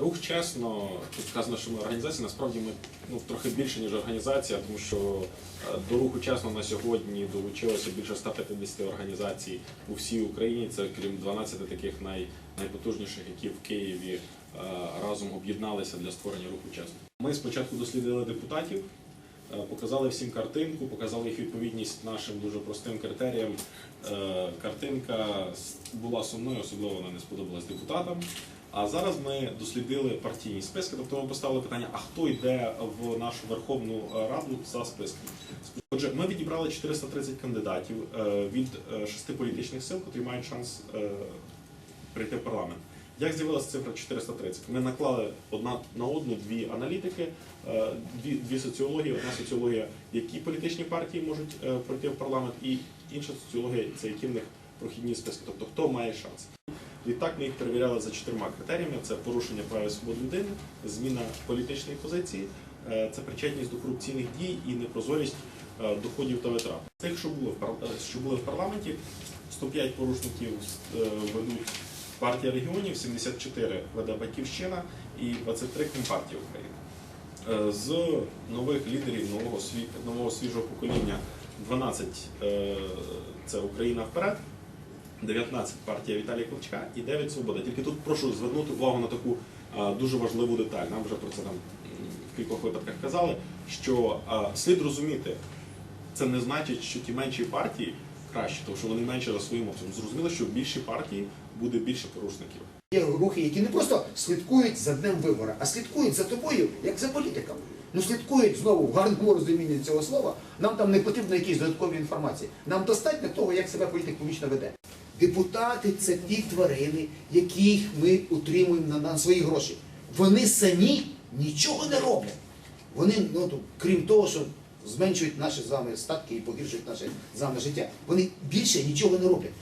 Рух чесно, тут сказано, що ми організація. Насправді ми ну, трохи більше, ніж організація, тому що е, до руху чесно на сьогодні долучилося більше 150 організацій у всій Україні. Це крім 12 таких най, найпотужніших, які в Києві е, разом об'єдналися для створення руху чесно. Ми спочатку дослідили депутатів, е, показали всім картинку, показали їх відповідність нашим дуже простим критеріям. Картинка була сумною, особливо вона не сподобалась депутатам. А зараз ми дослідили партійні списки, тобто ми поставили питання, а хто йде в нашу Верховну Раду за списком. Отже, ми відібрали 430 кандидатів е, від е, шести політичних сил, які мають шанс е, прийти в парламент. Як з'явилася цифра 430? Ми наклали одна на одну дві аналітики, дві, дві соціології. Одна соціологія, які політичні партії можуть пройти в парламент, і інша соціологія це які в них прохідні списки, тобто хто має шанс. Відтак ми їх перевіряли за чотирма критеріями: це порушення прав і свобод людини, зміна політичної позиції, е, це причетність до корупційних дій і непрозорість е, доходів та витрат. Тих, що було в е, що були в парламенті, 105 порушників ведуть партія регіонів, 74 веде Батьківщина і 23 Компартія України. З нових лідерів нового нового свіжого покоління 12 е, це Україна вперед. 19 партія Віталія Кличка і 9 Свобода. Тільки тут прошу звернути увагу на таку дуже важливу деталь. Нам вже про це там в кількох випадках казали, що слід розуміти, це не значить, що ті менші партії кращі, тому що вони менше за своїм обсягом. Зрозуміло, що в більшій партії буде більше порушників. Є рухи, які не просто слідкують за днем вибора, а слідкують за тобою, як за політиком. Ну слідкують знову в гарному розумінні цього слова. Нам там не потрібно якісь додаткові інформації. Нам достатньо того, як себе політик публічно веде. Депутати це ті тварини, яких ми утримуємо на, свої гроші. Вони самі нічого не роблять. Вони, ну крім того, що зменшують наші з вами статки і погіршують наше з вами життя. Вони більше нічого не роблять.